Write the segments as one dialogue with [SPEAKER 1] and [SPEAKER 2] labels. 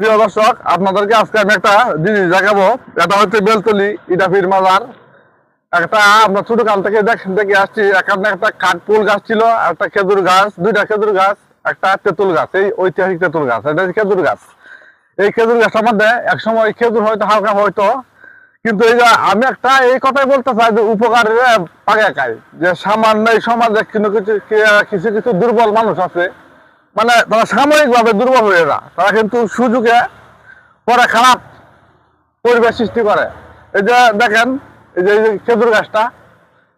[SPEAKER 1] প্রিয় দর্শক, আপনাদেরকে আজকে আমি একটা জিনিস দেখাবো। এটা হচ্ছে বেলতলি, ইটাফির মাজার। একটা আমরা ছোট কাল থেকে দেখে আসছি, এখানে একটা কাঠপুল গাছ ছিল, একটা খেজুর গাছ, দুইটা খেজুর গাছ, একটা তেঁতুল গাছ, এই ঐতিহাসিক তেঁতুল গাছ, এটা হচ্ছে খেজুর গাছ। এই খেজুর গাছটার মধ্যে একসময় খেজুর হয়তো হালকা হয়তো, কিন্তু এই যে আমি একটা এই কথাই বলতে চাই যে উপকারের পাগে খাই যে সামান্য এই সমাজে কিন্তু কিছু কিছু কিছু দুর্বল মানুষ আছে মানে তারা সাময়িকভাবে দুর্বল হয়ে যা তারা কিন্তু সুযোগে পরে খারাপ পরিবেশ সৃষ্টি করে। এই যে দেখেন, এই যে খেজুর গাছটা,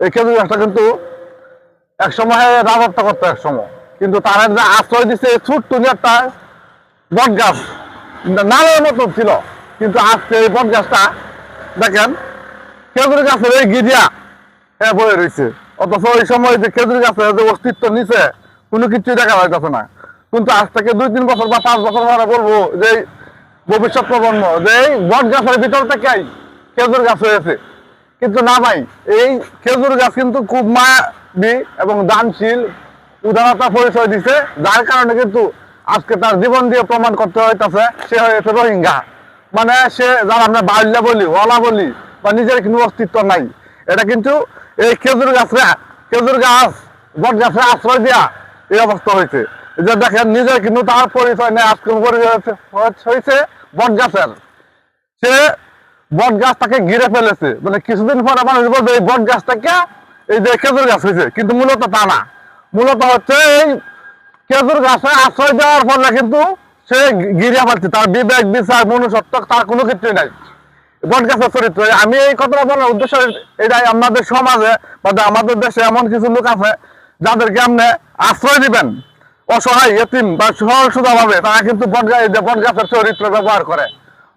[SPEAKER 1] এই খেজুর গাছটা কিন্তু এক সময় রাজত্ব করতো এক সময় কিন্তু তারা যে আশ্রয় দিচ্ছে ছোট্ট একটা বট গাছ নামের মতো ছিল। কিন্তু আজকে এই বট গাছটা দেখেন, খেজুর গাছের এই গিরিয়া হ্যাঁ বয়ে রয়েছে। অথচ ওই সময় যে খেজুর গাছের যে অস্তিত্ব নিচে, কোনো কিছুই দেখা যাইতেছে না। কিন্তু আজ থেকে দুই, তিন বছর বা পাঁচ বছর পরে বলব যে ভবিষ্যৎ প্রজন্ম, যে বট গাছের ভিতর থেকেই খেজুর গাছ হয়েছে। কিন্তু না ভাই, এই খেজুর গাছ কিন্তু খুব মায়াবী এবং দানশীল উদারতা পরিচয় দিছে, যার কারণে কিন্তু আজকে তার জীবন দিয়ে প্রমাণ করতে হইতেছে, সে হয়েছে রোহিঙ্গা। মানে সে, যারা আমরা বাল্যা বলি, ওলা বলি, বা নিজের কোনো অস্তিত্ব নাই। এটা কিন্তু এই খেজুর গাছরা খেজুর গাছ, বট গাছে আশ্রয় দেওয়া এই অবস্থা হয়েছে। যে দেখেন নিজের কিন্তু তার পরিচয় নেই আজকে পরিচয় হয়েছে বট গাছের সে বট গাছটাকে ঘিরে ফেলেছে। মানে কিছুদিন পরে মানুষ বলবে, এই বট গাছটাকে এই যে খেজুর গাছ হয়েছে কিন্তু মূলত তা না। মূলত হচ্ছে এই খেজুর গাছে আশ্রয় দেওয়ার ফলে কিন্তু সে ঘিরে ফেলছে। তার বিবেক, বিচার, মনুষ্যত্ব, তার কোনো কিছুই নাই। বট গাছের চরিত্র। আমি এই কথাটা বলার উদ্দেশ্য এটাই। আমাদের সমাজে বা আমাদের দেশে এমন কিছু লোক আছে যাদেরকে আপনি আশ্রয় দিবেন। অসহায় এতিম বা সহজ সুদা ভাবে তারা কিন্তু বট গাছ বট গাছের চরিত্র ব্যবহার করে।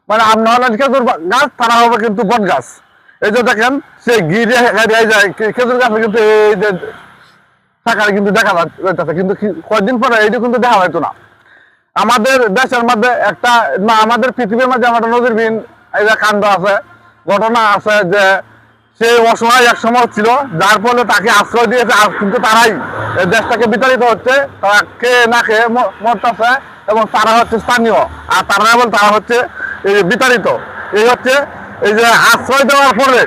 [SPEAKER 1] মানে আপনার খেজুর গাছ, তারা হবে কিন্তু বট গাছ। এই যে দেখেন সে গিরে এই যে খেজুর গাছে কিন্তু এই যে থাকার কিন্তু দেখা যাচ্ছে কিন্তু কয়েকদিন পরে এইটা কিন্তু দেখা হয়তো না। আমাদের দেশের মধ্যে একটা না, আমাদের পৃথিবীর মধ্যে আমাদের নদীরবিহীন এই যে কাণ্ড আছে, ঘটনা আছে যে সে অসহায় এক সময় ছিল, যার ফলে তাকে আশ্রয় দিয়েছে, আর কিন্তু তারাই দেশটাকে বিতাড়িত হচ্ছে, তারা কে না খেয়ে মরতেছে এবং তারা হচ্ছে স্থানীয়। আর তারা এবং তারা হচ্ছে এই বিতাড়িত। এই হচ্ছে এই যে আশ্রয় দেওয়ার পরে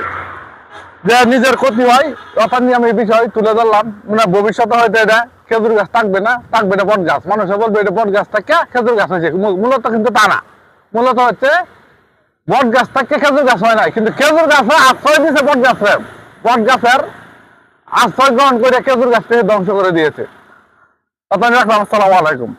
[SPEAKER 1] যে নিজের ক্ষতি হয় অর্থাৎ নিয়ে আমি এই বিষয় তুলে ধরলাম। মানে ভবিষ্যতে হয়তো এটা খেজুর গাছ থাকবে না, থাকবে এটা বট গাছ। মানুষে বলবে এটা বট গাছ থেকে খেজুর গাছ হয়েছে। মূলত কিন্তু তা না। মূলত হচ্ছে বট গাছ থেকে খেজুর গাছ হয় না কিন্তু খেজুর গাছে আশ্রয় দিয়েছে বট গাছে। বট গাছের আশ্রয় গ্রহণ করে খেজুর গাছটাকে ধ্বংস করে দিয়েছে। আপনার রাখলাম আসসালামু আলাইকুম।